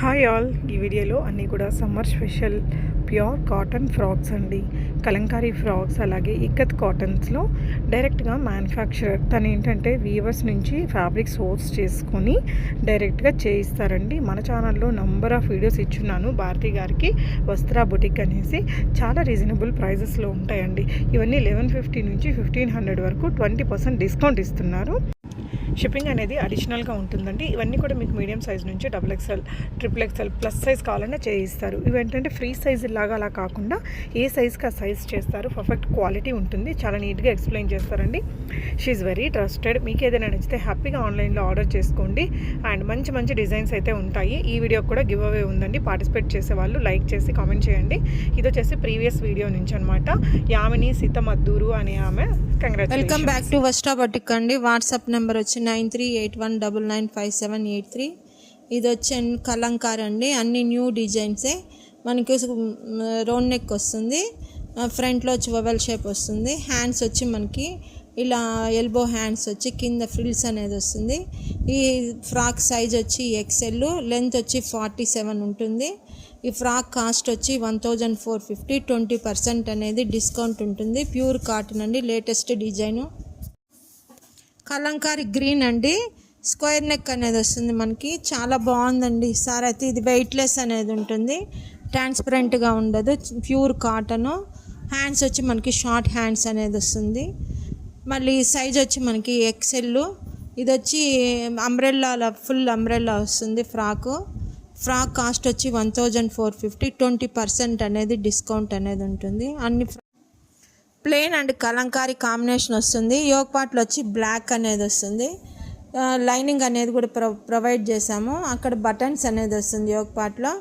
Hi all. ఈ వీడియోలో అన్నీ కూడా summer special pure cotton frocks అండి. కలంకారీ ఫ్రాక్స్ అలాగే ఇక్కత్ కాటన్స్లో డైరెక్ట్గా మ్యానుఫ్యాక్చరర్ తను ఏంటంటే వీవర్స్ నుంచి ఫ్యాబ్రిక్ సోర్స్ చేసుకొని డైరెక్ట్గా చేయిస్తారండి. మన ఛానల్లో నంబర్ ఆఫ్ వీడియోస్ ఇచ్చున్నాను. భారతి గారికి వస్త్ర బుటిక్ అనేసి చాలా రీజనబుల్ ప్రైజెస్లో ఉంటాయండి. ఇవన్నీ లెవెన్ ఫిఫ్టీ నుంచి ఫిఫ్టీన్ హండ్రెడ్ వరకు ట్వంటీ పర్సెంట్ డిస్కౌంట్ ఇస్తున్నారు. షిప్పింగ్ అనేది అడిషనల్గా ఉంటుందండి. ఇవన్నీ కూడా మీకు మీడియం సైజ్ నుంచి double XL triple XL plus size కావాలన్నా చేయిస్తారు. ఇవి ఏంటంటే ఫ్రీ సైజ్ లాగా అలా కాకుండా ఏ సైజ్కి ఆ సైజ్ చేస్తారు. పర్ఫెక్ట్ క్వాలిటీ ఉంటుంది. చాలా నీట్గా ఎక్స్ప్లెయిన్ చేస్తారండి. She very trusted. మీకు ఏదైనా నచ్చితే హ్యాపీగా ఆన్లైన్లో ఆర్డర్ చేసుకోండి. అండ్ మంచి మంచి డిజైన్స్ అయితే ఉంటాయి. ఈ వీడియో కూడా గివ్ అవే ఉందండి. పార్టిసిపేట్ చేసే వాళ్ళు లైక్ చేసి కామెంట్ చేయండి. ఇది వచ్చేసి ప్రీవియస్ వీడియో నుంచి అనమాట యామిని సీత మద్దూరు అనే ఆమె. కంగ్రాచులేషన్ వెల్కమ్ బ్యాక్ టు వస్టా బటిక్ అండి. వాట్సాప్ నెంబర్ వచ్చి nine three eight one double nine five seven eight three. ఇది వచ్చి కలంకార్ అండి. అన్ని న్యూ డిజైన్సే. మనకి రౌండ్ నెక్ వస్తుంది. ఫ్రంట్లో వచ్చి వవెల్ షేప్ వస్తుంది. హ్యాండ్స్ వచ్చి మనకి ఇలా ఎల్బో హ్యాండ్స్ వచ్చి కింద ఫ్రిల్స్ అనేది వస్తుంది. ఈ ఫ్రాక్ సైజ్ వచ్చి ఎక్సెల్ లెంత్ వచ్చి ఫార్టీ సెవెన్ ఉంటుంది. ఈ ఫ్రాక్ కాస్ట్ వచ్చి one thousand four fifty twenty percent అనేది డిస్కౌంట్ ఉంటుంది. ప్యూర్ కాటన్ అండి లేటెస్ట్ డిజైను. కలంకారి గ్రీన్ అండి. స్క్వేర్ నెక్ అనేది వస్తుంది మనకి. చాలా బాగుందండి. సార్ అయితే ఇది వెయిట్లెస్ అనేది ఉంటుంది. ట్రాన్స్పరెంట్గా ఉండదు. ప్యూర్ కాటను హ్యాండ్స్ వచ్చి మనకి షార్ట్ హ్యాండ్స్ అనేది వస్తుంది. మళ్ళీ సైజ్ వచ్చి మనకి ఎక్సెల్ ఇది వచ్చి అంబ్రెల్లా ఫుల్ అంబ్రెల్లా వస్తుంది ఫ్రాకు. ఫ్రాక్ కాస్ట్ వచ్చి one thousand four fifty twenty percent అనేది డిస్కౌంట్ అనేది ఉంటుంది. అన్ని ప్లెయిన్ అండ్ కలంకారీ కాంబినేషన్ వస్తుంది. యోగ్ పార్ట్లో వచ్చి బ్లాక్ అనేది వస్తుంది. లైనింగ్ అనేది కూడా ప్రొ ప్రొవైడ్ చేసాము అక్కడ బటన్స్ అనేది వస్తుంది యోగ్ పార్ట్లో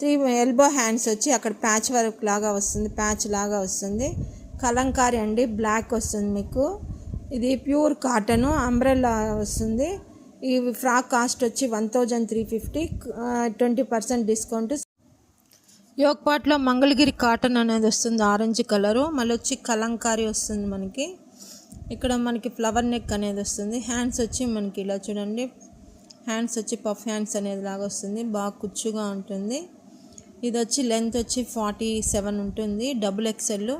త్రీ ఎల్బో హ్యాండ్స్ వచ్చి అక్కడ ప్యాచ్ వర్క్ లాగా వస్తుంది ప్యాచ్ లాగా వస్తుంది. కలంకారీ అండి బ్లాక్ వస్తుంది మీకు. ఇది ప్యూర్ కాటన్ అంబ్రెల్లా వస్తుంది. ఈ ఫ్రాక్ కాస్ట్ వచ్చి one thousand three fifty twenty percent discount. యోగపాట్లో Mangalagiri cotton అనేది వస్తుంది ఆరెంజ్ కలరు. మళ్ళీ వచ్చి కలంకారీ వస్తుంది మనకి. ఇక్కడ మనకి ఫ్లవర్ నెక్ అనేది వస్తుంది. హ్యాండ్స్ వచ్చి మనకి ఇలా చూడండి. హ్యాండ్స్ వచ్చి పఫ్ హ్యాండ్స్ అనేది లాగా వస్తుంది. బాగా కుచ్చుగా ఉంటుంది. ఇది వచ్చి లెంత్ వచ్చి ఫార్టీ సెవెన్ ఉంటుంది. డబుల్ ఎక్సెల్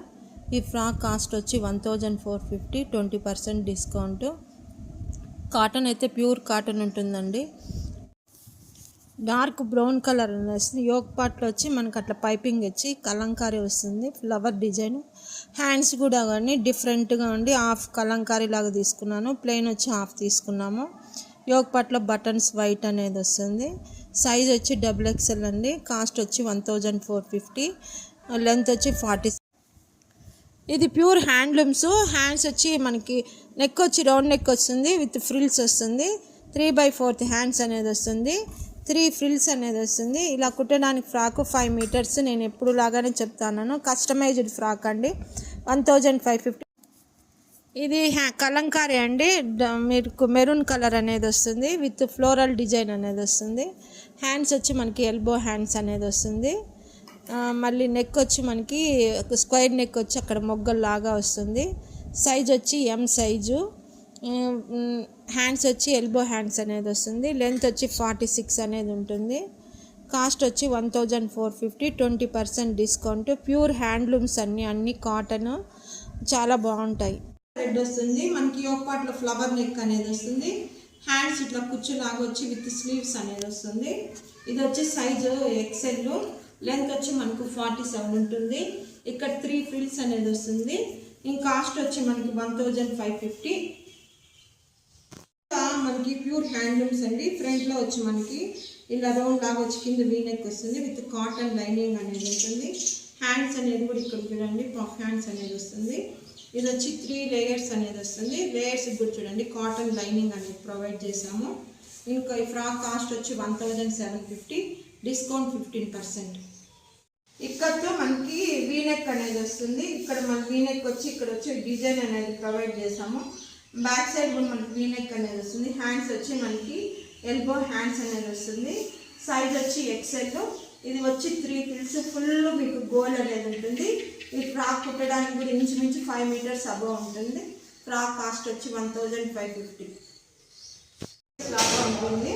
ఈ ఫ్రాక్ కాస్ట్ వచ్చి one thousand four fifty twenty percent discount. Cotton అయితే ప్యూర్ కాటన్ ఉంటుందండి. డార్క్ బ్రౌన్ కలర్ అని వస్తుంది. యోక్ పార్ట్లో వచ్చి మనకు అట్లా పైపింగ్ వచ్చి కలంకారీ వస్తుంది. Flower design. హ్యాండ్స్ కూడా కానీ డిఫరెంట్గా ఉండి హాఫ్ కలంకారీ లాగా తీసుకున్నాను. ప్లెయిన్ వచ్చి హాఫ్ తీసుకున్నాము. యోక్ పార్ట్లో బటన్స్ వైట్ అనేది వస్తుంది. సైజ్ వచ్చి డబుల్ ఎక్స్ఎల్ అండి. కాస్ట్ వచ్చి one thousand four fifty. Length వచ్చి ఫార్టీ ఇది ప్యూర్ హ్యాండ్లూమ్స్. హ్యాండ్స్ వచ్చి మనకి నెక్ వచ్చి రౌండ్ నెక్ వస్తుంది. విత్ ఫ్రిల్స్ వస్తుంది. త్రీ బై ఫోర్త్ హ్యాండ్స్ అనేది వస్తుంది. త్రీ ఫ్రిల్స్ అనేది వస్తుంది. ఇలా కుట్టడానికి ఫ్రాక్ ఫైవ్ మీటర్స్ నేను ఎప్పుడు లాగానే చెప్తాను కస్టమైజ్డ్ ఫ్రాక్ అండి. One thousand five fifty. ఇది హ్యా కలంకారీ అండి. మీకు మెరూన్ కలర్ అనేది వస్తుంది. విత్ ఫ్లోరల్ డిజైన్ అనేది వస్తుంది. హ్యాండ్స్ వచ్చి మనకి ఎల్బో హ్యాండ్స్ అనేది వస్తుంది. మళ్ళీ నెక్ వచ్చి మనకి స్క్వైర్ నెక్ వచ్చి అక్కడ మొగ్గల్లాగా వస్తుంది. సైజ్ వచ్చి ఎం సైజు. హ్యాండ్స్ వచ్చి ఎల్బో హ్యాండ్స్ అనేది వస్తుంది. లెంత్ వచ్చి ఫార్టీ సిక్స్ అనేది ఉంటుంది. కాస్ట్ వచ్చి one thousand four fifty twenty percent discount pure handlooms అన్నీ అన్ని కాటన్ చాలా బాగుంటాయి. రెడ్ వస్తుంది. మనకి యోపాట్లో ఫ్లవర్ నెక్ అనేది వస్తుంది. హ్యాండ్స్ ఇట్లా కుచ్చులాగా వచ్చి విత్ స్లీవ్స్ అనేది వస్తుంది. ఇది వచ్చి సైజు ఎక్సెల్ లెంత్ వచ్చి మనకు ఫార్టీ సెవెన్ ఉంటుంది. ఇక్కడ త్రీ ఫ్రిల్స్ అనేది వస్తుంది. ఇంక కాస్ట్ వచ్చి మనకి వన్ థౌజండ్ ఫైవ్ ఫిఫ్టీ మనకి ప్యూర్ హ్యాండ్లూమ్స్ అండి. ఫ్రంట్లో వచ్చి మనకి ఇలా రౌండ్ లాగా వచ్చి కింద వీనెక్ వస్తుంది. విత్ కాటన్ లైనింగ్ అనేది ఉంటుంది. హ్యాండ్స్ అనేది కూడా ఇక్కడ చూడండి. పఫ్ హ్యాండ్స్ అనేది వస్తుంది. ఇది వచ్చి త్రీ లేయర్స్ అనేది వస్తుంది. లేయర్స్ కూడా చూడండి. కాటన్ లైనింగ్ అనేది ప్రొవైడ్ చేసాము ఇంకా ఈ ఫ్రాక్ కాస్ట్ వచ్చి one thousand seven fifty discount fifteen percent ఇక్కడతో మనకి వీనెక్ అనేది వస్తుంది. ఇక్కడ మన వీనెక్ వచ్చి ఇక్కడ వచ్చి డిజైన్ అనేది ప్రొవైడ్ చేసాము బ్యాక్ సైడ్ కూడా మనకి వీనెక్ అనేది వస్తుంది. హ్యాండ్స్ వచ్చి మనకి ఎల్బో హ్యాండ్స్ అనేది వస్తుంది. సైజ్ వచ్చి ఎక్సెల్ ఇది వచ్చి త్రీ ఫిల్స్ ఫుల్ మీకు గోల్ అనేది ఉంటుంది. ఈ ఫ్రాక్ కుట్టడానికి కూడా ఇంచుమించు ఫైవ్ మీటర్స్ అబవ్ ఉంటుంది. ఫ్రాక్ కాస్ట్ వచ్చి వన్ థౌజండ్ ఫైవ్ ఫిఫ్టీ లాగా ఉంటుంది.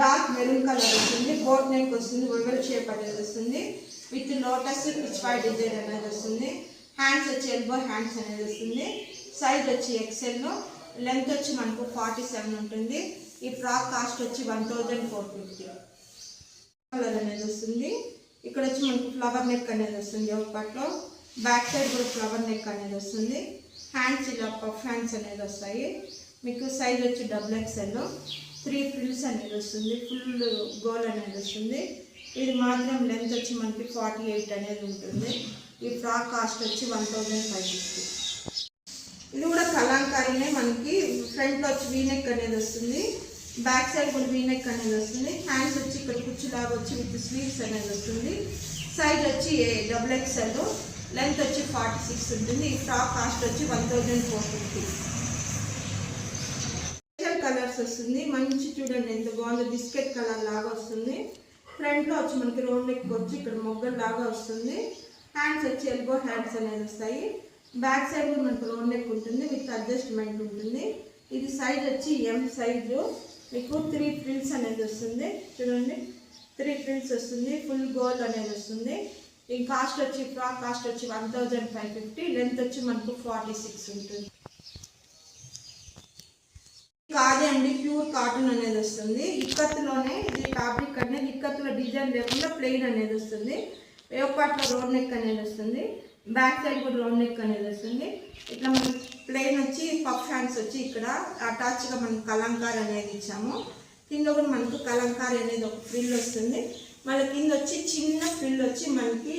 డార్క్ మెరూన్ కలర్ వస్తుంది. బోట్ నెక్ వస్తుంది. ఒవెల్ షేప్ అనేది వస్తుంది. With lotus pitch pi design అనేది వస్తుంది. హ్యాండ్స్ వచ్చి ఎల్బో హ్యాండ్స్ అనేది వస్తుంది. సైజ్ వచ్చి ఎక్సెల్లో లెంత్ వచ్చి మనకు ఫార్టీ సెవెన్ ఉంటుంది. ఈ ఫ్రాక్ కాస్ట్ వచ్చి one thousand four fifty. Colour అనేది వస్తుంది. ఇక్కడ వచ్చి మనకు ఫ్లవర్ నెక్ అనేది వస్తుంది ఒక పట్లో. బ్యాక్ సైడ్ కూడా ఫ్లవర్ నెక్ అనేది వస్తుంది. హ్యాండ్స్ ఇలా పఫ్ హ్యాండ్స్ అనేది వస్తాయి. మీకు సైజ్ వచ్చి డబుల్ ఎక్స్ఎల్ త్రీ ఫ్రిల్స్ అనేది వస్తుంది. ఫుల్ గోల్ అనేది వస్తుంది. ఇది మాత్రం లెంత్ వచ్చి మనకి ఫార్టీ ఎయిట్ అనేది ఉంటుంది. ఈ ఫ్రాక్ కాస్ట్ వచ్చి వన్ థౌజండ్ ఫైవ్ ఫిఫ్టీ. ఇది కూడా కలాంకారీనే మనకి ఫ్రంట్లో వచ్చి వీనెక్ అనేది వస్తుంది. బ్యాక్ సైడ్ కూడా వీనెక్ అనేది వస్తుంది. హ్యాండ్స్ వచ్చి ఇక్కడ కుచ్చులాగా వచ్చి విత్ స్లీవ్స్ అనేది వస్తుంది. సైజ్ వచ్చి డబుల్ ఎక్స్ఎల్ లెంత్ వచ్చి ఫార్టీ సిక్స్ ఉంటుంది. ఈ ఫ్రాక్ కాస్ట్ వచ్చి one thousand four fifty colours వస్తుంది. మంచి చూడండి ఎంత బాగుందో బిస్కెట్ కలర్ లాగా వస్తుంది. ఫ్రంట్లో వచ్చి మనకి రౌండ్ నెక్ వచ్చి ఇక్కడ మొగ్గలు లాగా వస్తుంది. హ్యాండ్స్ వచ్చి ఎల్బో హ్యాండ్స్ అనేది వస్తాయి. బ్యాక్ సైడ్ మనకు రౌండ్ నెక్ ఉంటుంది విత్ అడ్జస్ట్మెంట్ ఉంటుంది. ఇది సైజ్ వచ్చి ఎం సైజు మీకు త్రీ ఫ్రిల్స్ అనేది వస్తుంది. చూడండి. త్రీ ఫ్రిల్స్ వస్తుంది. ఫుల్ గోల్డ్ అనేది వస్తుంది. ఈ కాస్ట్ వచ్చి ఫ్రాక్ కాస్ట్ వచ్చి one thousand five fifty length వచ్చి మనకు ఫార్టీ సిక్స్ ఉంటుంది. కాదే అండి ప్యూర్ కాటన్ అనేది వస్తుంది. ఇక్కత్తులోనే ఇది ఫ్యాబ్రిక్ అనేది ఇక్కత్తులో డిజైన్ లేకుండా ప్లెయిన్ అనేది వస్తుంది. వేపాట్లో రోడ్ నెక్ అనేది వస్తుంది. బ్యాక్ సైడ్ కూడా రౌండ్ నెక్ అనేది వస్తుంది. ఇట్లా మనం ప్లెయిన్ వచ్చి పఫ్ హ్యాండ్స్ వచ్చి ఇక్కడ అటాచ్గా మనం కలంకార్ అనేది ఇచ్చాము. కింద కూడా మనకు కలంకార్ అనేది ఒక ఫ్రిల్ వస్తుంది. మళ్ళీ కింద వచ్చి చిన్న ఫ్రిల్ వచ్చి మనకి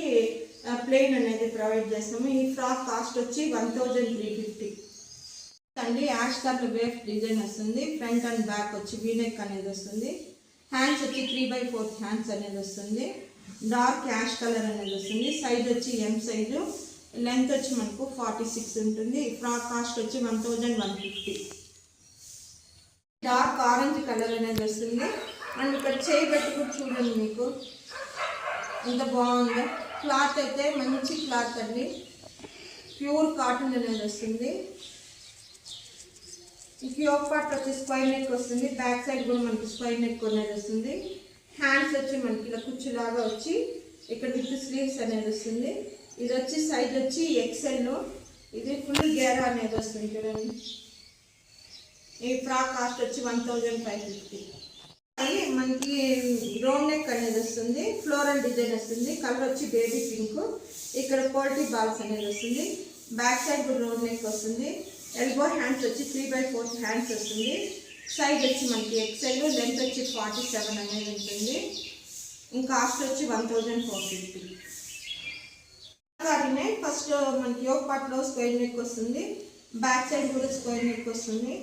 ప్లెయిన్ అనేది ప్రొవైడ్ చేస్తాము. ఈ ఫ్రాక్ కాస్ట్ వచ్చి వన్ థౌజండ్ త్రీ ఫిఫ్టీ. అండి యాష్ కలర్ వేఫ్ డిజైన్ వస్తుంది. ఫ్రంట్ అండ్ బ్యాక్ వచ్చి వీనెక్ అనేది వస్తుంది. హ్యాండ్స్ వచ్చి త్రీ బై ఫోర్త్ హ్యాండ్స్ అనేది వస్తుంది. డార్క్ యాష్ కలర్ అనేది వస్తుంది. సైజ్ వచ్చి ఎం సైజు లెంత్ వచ్చి మనకు ఫార్టీ సిక్స్ ఉంటుంది. ఫ్రాక్ కాస్ట్ వచ్చి one thousand one fifty dark orange colour అనేది వస్తుంది. అండ్ ఇక్కడ చేయి పెట్టి చూడండి మీకు. ఎంత బాగుందో. క్లాత్ అయితే మంచి క్లాత్ అండి. ప్యూర్ కాటన్ అనేది వస్తుంది. ఈ యోక్ పార్ట్ వచ్చి స్క్వైర్ నెక్ వస్తుంది. బ్యాక్ సైడ్ కూడా మనకి స్క్వైర్ నెక్ అనేది వస్తుంది. హ్యాండ్స్ వచ్చి మనకి ఇలా కుచ్చులాగా వచ్చి ఇక్కడ విత్ స్లీవ్స్ అనేది వస్తుంది. ఇది వచ్చి సైజ్ వచ్చి ఎక్సెల్ ఇది ఫుల్ గేరా అనేది వస్తుంది చూడండి. ఈ ఫ్రాక్ కాస్ట్ వచ్చి వన్ థౌజండ్ ఫైవ్ ఫిఫ్టీ అది మనకి రౌండ్ నెక్ అనేది వస్తుంది ఫ్లోరల్ డిజైన్ వస్తుంది కలర్ వచ్చి బేబీ పింక్ ఇక్కడ క్వాలిటీ బాల్స్ అనేది వస్తుంది బ్యాక్ సైడ్ కూడా రౌండ్ నెక్ వస్తుంది ఎల్బో హ్యాండ్స్ వచ్చి త్రీ బై ఫోర్త్ హ్యాండ్స్ వస్తుంది. సైజ్ వచ్చి మనకి ఎక్సెల్ లెంత్ వచ్చి ఫార్టీ సెవెన్ అనేది ఉంటుంది. ఇంకా కాస్ట్ వచ్చి వన్ థౌజండ్ ఫోర్ ఫిఫ్టీ వాటినే ఫస్ట్ మనకి యోగ పార్ట్లో స్క్వేర్ నెక్ వస్తుంది. బ్యాక్ సైడ్ కూడా స్క్వేర్ నెక్ వస్తుంది.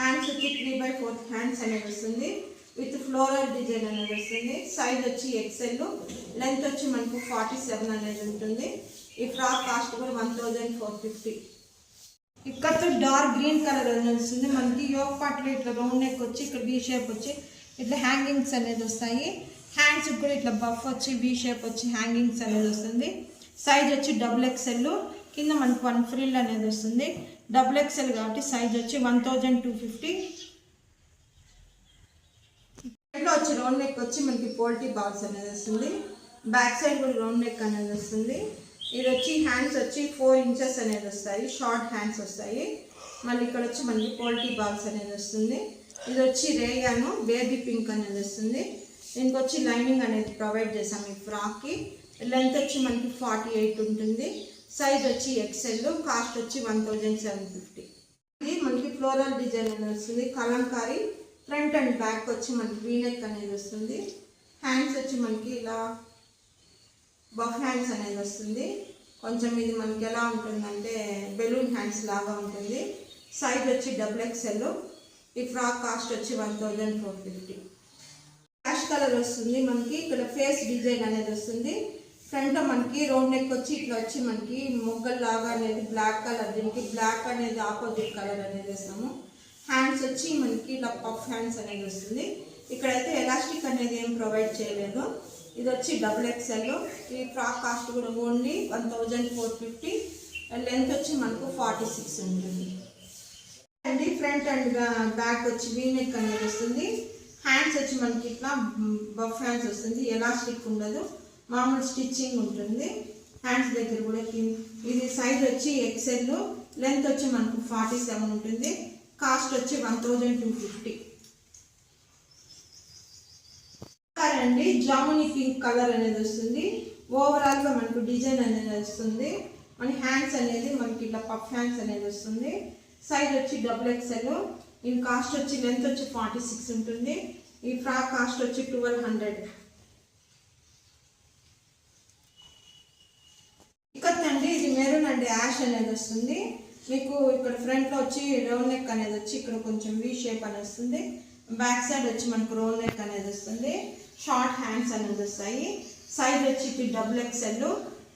హ్యాండ్స్ వచ్చి త్రీ బై ఫోర్త్ హ్యాండ్స్ అనేది వస్తుంది. విత్ ఫ్లోరల్ డిజైన్ అనేది వస్తుంది. సైజ్ వచ్చి ఎక్సెల్ లెంత్ వచ్చి మనకు ఫార్టీ సెవెన్ అనేది ఉంటుంది. ఈ ఫ్రాక్ కాస్ట్ కూడా వన్ థౌజండ్ ఫోర్ ఫిఫ్టీ ఇక్కడ డార్క్ గ్రీన్ కలర్ అనేది వస్తుంది మనకి యోగ పార్ట్లో ఇట్లా రౌండ్ నెక్ వచ్చి ఇక్కడ వీ షేప్ వచ్చి ఇట్లా హ్యాంగింగ్స్ అనేది వస్తాయి. హ్యాండ్స్ కూడా ఇట్లా బఫ్ వచ్చి వీ షేప్ వచ్చి హ్యాంగింగ్స్ అనేది వస్తుంది. సైజ్ వచ్చి డబుల్ ఎక్స్ఎల్ కింద మనకు వన్ ఫ్రిల్ అనేది వస్తుంది. డబుల్ ఎక్స్ఎల్ కాబట్టి సైజ్ వచ్చి వన్ థౌజండ్ టూ ఫిఫ్టీ వచ్చి రౌండ్ నెక్ వచ్చి మనకి పోల్టీ బాక్స్ అనేది వస్తుంది. బ్యాక్ సైడ్ కూడా రౌండ్ నెక్ అనేది వస్తుంది. ఇది వచ్చి హ్యాండ్స్ వచ్చి ఫోర్ ఇంచెస్ అనేది వస్తాయి. షార్ట్ హ్యాండ్స్ వస్తాయి. మళ్ళీ ఇక్కడ వచ్చి మనకి పోల్టీ బాల్స్ అనేది వస్తుంది. ఇది వచ్చి రేగాను బేబీ పింక్ అనేది వస్తుంది. దీనికి వచ్చి లైనింగ్ అనేది ప్రొవైడ్ చేసాం ఈ ఫ్రాక్కి లెంత్ వచ్చి మనకి ఫార్టీ ఎయిట్ ఉంటుంది. సైజ్ వచ్చి ఎక్సెల్ కాస్ట్ వచ్చి వన్ థౌజండ్ సెవెన్ ఫిఫ్టీ ఇది మనకి ఫ్లోరల్ డిజైన్ అనేది వస్తుంది. కలంకారీ ఫ్రంట్ అండ్ బ్యాక్ వచ్చి మనకి వీనెక్ అనేది వస్తుంది. హ్యాండ్స్ వచ్చి మనకి ఇలా బఫ్ హ్యాండ్స్ అనేది వస్తుంది. కొంచెం ఇది మనకి ఎలా ఉంటుందంటే బెలూన్ హ్యాండ్స్ లాగా ఉంటుంది. సైజ్ వచ్చి డబుల్ ఎక్స్ఎల్ ఈ ఫ్రాక్ కాస్ట్ వచ్చి one thousand four fifty. Ash colour వస్తుంది మనకి. ఇక్కడ ఫేస్ డిజైన్ అనేది వస్తుంది. ఫ్రంట్లో మనకి రౌండ్ నెక్ వచ్చి ఇట్లా వచ్చి మనకి మొగ్గల్లాగా అనేది బ్లాక్ కలర్ దీనికి బ్లాక్ అనేది ఆపోజిట్ కలర్ అనేది వేస్తాము. హ్యాండ్స్ వచ్చి మనకి ఇలా పఫ్ హ్యాండ్స్ అనేది వస్తుంది. ఇక్కడైతే ఎలాస్టిక్ అనేది ఏం ప్రొవైడ్ చేయలేదు. ఇది వచ్చి డబుల్ ఎక్స్ఎల్ ఈ ఫ్రాక్ కాస్ట్ కూడా only one thousand four fifty length వచ్చి మనకు ఫార్టీ సిక్స్ ఉంటుంది. అండి ఫ్రంట్ అండ్ బ్యాక్ వచ్చి వీనెక్ అనేది వస్తుంది. హ్యాండ్స్ వచ్చి మనకి ఇట్లా బఫ్ హ్యాండ్స్ వస్తుంది. ఎలాస్టిక్ ఉండదు. మామూలు స్టిచ్చింగ్ ఉంటుంది. హ్యాండ్స్ దగ్గర కూడా ఇది సైజ్ వచ్చి ఎక్సెల్ లెంత్ వచ్చి మనకు ఫార్టీ సెవెన్ ఉంటుంది. కాస్ట్ వచ్చి one thousand two fifty colour అండి. జామునీ పింక్ కలర్ అనేది వస్తుంది. ఓవరాల్గా మనకు డిజైన్ అనేది వస్తుంది. మన హ్యాండ్స్ అనేది మనకి ఇట్లా పఫ్ హ్యాండ్స్ అనేది వస్తుంది. సైజ్ వచ్చి డబుల్ ఎక్స్ఎల్ ఈ కాస్ట్ వచ్చి లెంత్ వచ్చి ఫార్టీ సిక్స్ ఉంటుంది. ఈ ఫ్రాక్ కాస్ట్ వచ్చి ట్వెల్వ్ హండ్రెడ్ ఇక్కడ అండి ఇది మెరూన్ అండి యాష్ అనేది వస్తుంది. మీకు ఇక్కడ ఫ్రంట్లో వచ్చి రౌండ్ నెక్ అనేది వచ్చి ఇక్కడ కొంచెం వి షేప్ అని వస్తుంది. బ్యాక్ సైడ్ వచ్చి మనకు రోల్ నెక్ అనేది వస్తుంది. షార్ట్ హ్యాండ్స్ అనేది వస్తాయి. సైజ్ వచ్చి ఇది డబుల్ ఎక్స్ఎల్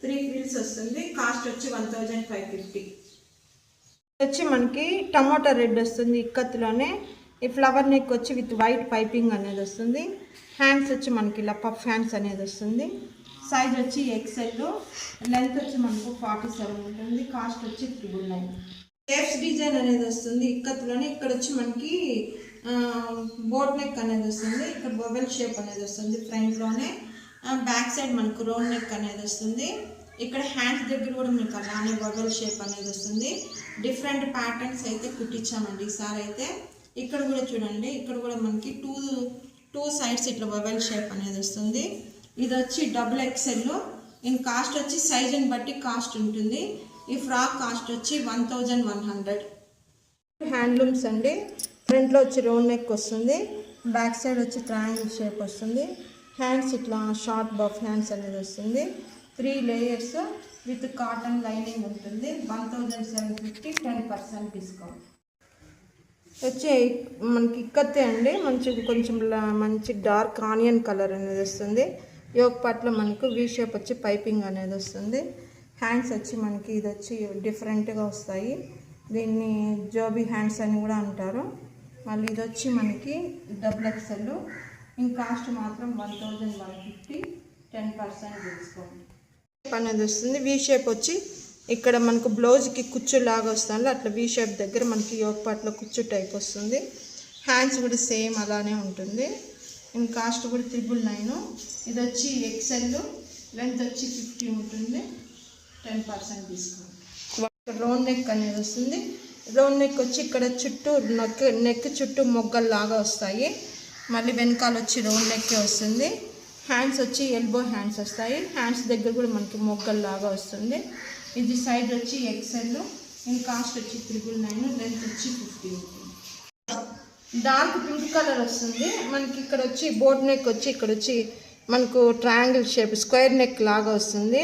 త్రీ ఫ్రిల్స్ వస్తుంది. కాస్ట్ వచ్చి వన్ థౌజండ్ ఫైవ్ ఫిఫ్టీ. వచ్చి మనకి టమాటా రెడ్ వస్తుంది ఇక్కత్తులోనే. ఈ ఫ్లవర్ నెక్ వచ్చి విత్ వైట్ పైపింగ్ అనేది వస్తుంది. హ్యాండ్స్ వచ్చి మనకి ఇలా పఫ్ హ్యాండ్స్ అనేది వస్తుంది. సైజ్ వచ్చి ఎక్సెల్ లెంత్ వచ్చి మనకు ఫార్టీ సెవెన్ ఉంటుంది. కాస్ట్ వచ్చి త్రిబుల్ నైన్ షేప్స్ డిజైన్ అనేది వస్తుంది ఇక్కత్లోనే ఇక్కడ వచ్చి మనకి బోట్ నెక్ అనేది వస్తుంది ఇక్కడ బొబెల్ షేప్ అనేది వస్తుంది ఫ్రంట్లోనే బ్యాక్ సైడ్ మనకు రౌండ్ నెక్ అనేది వస్తుంది. ఇక్కడ హ్యాండ్స్ దగ్గర కూడా మీకు అలానే బబల్ షేప్ అనేది వస్తుంది. డిఫరెంట్ ప్యాటర్న్స్ అయితే కుట్టించామండి ఈసారి అయితే. ఇక్కడ కూడా చూడండి ఇక్కడ కూడా మనకి టూ టూ సైడ్స్ ఇట్లా బబల్ షేప్ అనేది వస్తుంది. ఇది వచ్చి డబుల్ ఎక్సెల్ ఇన్ కాస్ట్ వచ్చి సైజుని బట్టి కాస్ట్ ఉంటుంది. ఈ ఫ్రాక్ కాస్ట్ వచ్చి one thousand one hundred handlooms అండి. ఫ్రంట్లో వచ్చి రౌండ్ నెక్ వస్తుంది. బ్యాక్ సైడ్ వచ్చి ట్రయాంగిల్ షేప్ వస్తుంది. హ్యాండ్స్ ఇట్లా షార్ట్ బఫ్ హ్యాండ్స్ అనేది వస్తుంది. Three layers with cotton lining ఉంటుంది. One thousand seven fifty ten percent discount వచ్చి మనకి ఇక్కతే అండి. మంచి కొంచెం మంచి డార్క్ ఆనియన్ కలర్ అనేది వస్తుంది. యోగ్ పాటలో మనకు వీ షేప్ వచ్చి పైపింగ్ అనేది వస్తుంది. హ్యాండ్స్ వచ్చి మనకి ఇది వచ్చి డిఫరెంట్గా వస్తాయి. దీన్ని జోబీ హ్యాండ్స్ అని కూడా అంటారు. మళ్ళీ ఇది వచ్చి మనకి డబుల్ ఎక్స్ఎల్ ఇంక కాస్ట్ మాత్రం one thousand one fifty ten percent shape అనేది వస్తుంది. వీ షేప్ వచ్చి ఇక్కడ మనకు బ్లౌజ్కి కుచ్చు లాగా వస్తుంది అట్లా వీ షేప్ దగ్గర మనకి యోగ్ పాట్లో కుచ్చు టైప్ వస్తుంది. హ్యాండ్స్ కూడా సేమ్ అలానే ఉంటుంది. ఇన్ కాస్ట్ కూడా త్రిబుల్ నైన్ ఇది వచ్చి ఎక్సెల్ లెంత్ వచ్చి ఫిఫ్టీ ఉంటుంది. Ten percent discount round neck అనేది వస్తుంది. రౌండ్ నెక్ వచ్చి ఇక్కడ చుట్టూ నెక్ నెక్ చుట్టూ మొగ్గలు లాగా వస్తాయి. మళ్ళీ వెనకాల వచ్చి రౌండ్ నెక్కే వస్తుంది. హ్యాండ్స్ వచ్చి ఎల్బో హ్యాండ్స్ వస్తాయి. హ్యాండ్స్ దగ్గర కూడా మనకి మొగ్గలు లాగా వస్తుంది. ఇది సైడ్ వచ్చి ఎక్సెల్ ఇంకా కాస్ట్ వచ్చి త్రిబుల్ నైన్ లెంత్ వచ్చి ఫిఫ్టీ డార్క్ పింక్ కలర్ వస్తుంది. మనకి ఇక్కడ వచ్చి బోట్ నెక్ వచ్చి ఇక్కడ వచ్చి మనకు ట్రయాంగిల్ షేప్ స్క్వేర్ నెక్ లాగా వస్తుంది.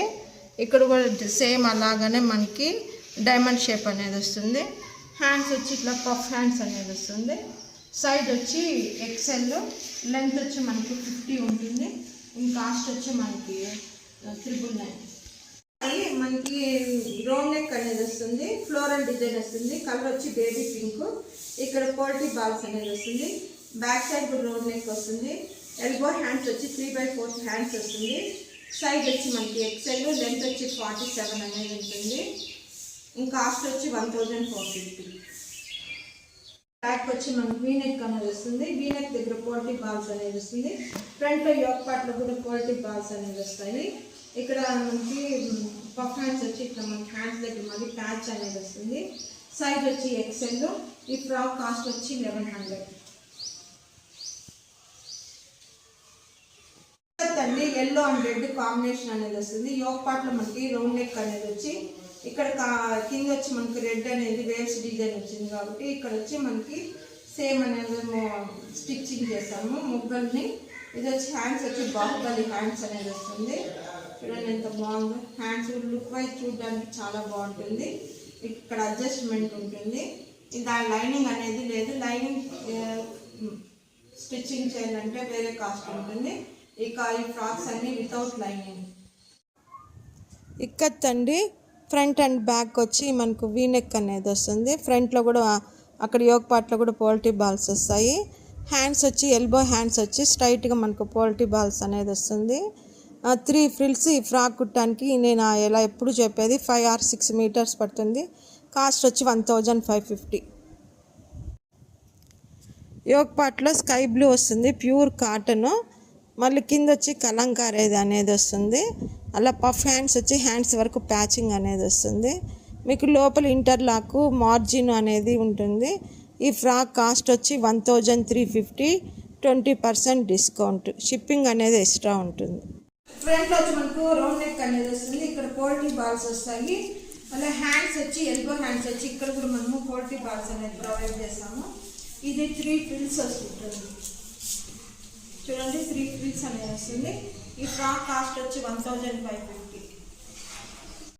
ఇక్కడ కూడా సేమ్ అలాగానే మనకి డైమండ్ షేప్ అనేది వస్తుంది. హ్యాండ్స్ వచ్చి ఇట్లా పఫ్ హ్యాండ్స్ అనేది వస్తుంది. సైజ్ వచ్చి ఎక్సెల్ లెంత్ వచ్చి మనకి ఫిఫ్టీ ఉంటుంది. ఇంకా కాస్ట్ వచ్చి మనకి త్రిబుల్ నైన్ అది మనకి రౌండ్ నెక్ అనేది వస్తుంది. ఫ్లోరల్ డిజైన్ వస్తుంది. కలర్ వచ్చి బేబీ పింక్ ఇక్కడ క్వాలిటీ బాల్స్ అనేది వస్తుంది. బ్యాక్ సైడ్ కూడా రౌండ్ నెక్ వస్తుంది. ఎల్బో హ్యాండ్స్ వచ్చి త్రీ బై ఫోర్త్ హ్యాండ్స్ వస్తుంది. సైజ్ వచ్చి మనకి ఎక్సెల్ లెంత్ వచ్చి ఫార్టీ సెవెన్ అనేది ఉంటుంది. ఇంకా కాస్ట్ వచ్చి one thousand four fifty. Back వచ్చి మనకి వీనెక్ అనేది వస్తుంది. వీనెక్ దగ్గర క్వాలిటీ బాల్స్ అనేది వస్తుంది. ఫ్రంట్లో యోక్ పార్ట్ కూడా క్వాలిటీ బాల్స్ అనేది వస్తాయి. ఇక్కడ మనకి పఫ్ హ్యాండ్స్ వచ్చి ఇక్కడ మనకి హ్యాండ్స్ దగ్గర మళ్ళీ ప్యాచ్ అనేది వస్తుంది. సైజ్ వచ్చి ఎక్సెల్ ఈ ఫ్రాక్ కాస్ట్ వచ్చి లెవెన్ హండ్రెడ్ అండి ఎల్లో అండ్ రెడ్ కాంబినేషన్ అనేది వస్తుంది. యోగ పార్ట్లో మనకి రౌండ్ నెక్ అనేది వచ్చి ఇక్కడ కా- కింద వచ్చి మనకి రెడ్ అనేది వేవ్స్ డిజైన్ వచ్చింది కాబట్టి ఇక్కడ వచ్చి మనకి సేమ్ అనేది స్టిచ్చింగ్ చేస్తాము ముగ్గుల్ని. ఇది వచ్చి హ్యాండ్స్ వచ్చి బాహుబలి హ్యాండ్స్ అనేది వస్తుంది. చూడండి ఎంత బాగుందో. హ్యాండ్స్ లుక్ వైజ్ చూడడానికి చాలా బాగుంటుంది. ఇక్కడ అడ్జస్ట్మెంట్ ఉంటుంది. దాని లైనింగ్ అనేది లేదు. లైనింగ్ స్టిచ్చింగ్ చేయాలంటే వేరే కాస్ట్ ఉంటుంది. ఇక ఈ ఫ్రాక్స్ అన్ని వితౌట్ లైనింగ్. ఇక్కత్ అండి ఫ్రంట్ అండ్ బ్యాక్ వచ్చి మనకు వీనెక్ అనేది వస్తుంది. ఫ్రంట్లో కూడా అక్కడ యోగ పార్ట్లో కూడా పోల్టీ బాల్స్ వస్తాయి. హ్యాండ్స్ వచ్చి ఎల్బో హ్యాండ్స్ వచ్చి స్ట్రైట్గా మనకు పోల్టీ బాల్స్ అనేది వస్తుంది. త్రీ ఫ్రిల్స్ ఈ ఫ్రాక్ కుట్టడానికి నేను ఎలా ఎప్పుడు చెప్పేది? ఫైవ్ ఆర్ సిక్స్ మీటర్స్ పడుతుంది. కాస్ట్ వచ్చి one thousand five fifty yoke పార్ట్లో స్కై బ్లూ వస్తుంది. Pure cotton. మళ్ళీ కింద వచ్చి కలంకారేది అనేది వస్తుంది. అలా పఫ్ హ్యాండ్స్ వచ్చి హ్యాండ్స్ వరకు ప్యాచింగ్ అనేది వస్తుంది. మీకు లోపల ఇంటర్లాక్ మార్జిన్ అనేది ఉంటుంది. ఈ ఫ్రాక్ కాస్ట్ వచ్చి one thousand three fifty twenty percent discount. Shipping అనేది ఎక్స్ట్రా ఉంటుంది. ఫ్రంట్లో వచ్చి మనకు రౌండ్ నెక్ అనేది వస్తుంది. ఇక్కడ పోల్టీ బాల్స్ వస్తాయి. అలా హ్యాండ్స్ వచ్చి ఎల్బో హ్యాండ్స్ వచ్చి ఇక్కడ కూడా మనము పోల్టీ బాల్స్ అనేది ప్రొవైడ్ చేస్తాము. ఇది త్రీ ఫిల్స్ వస్తుంటుంది. చూడండి త్రీ ఫిల్స్ అనేది వస్తుంది. ఈ ఫ్రాక్ కాస్ట్ వచ్చి వన్ థౌజండ్ ఫైవ్ ఫిఫ్టీ.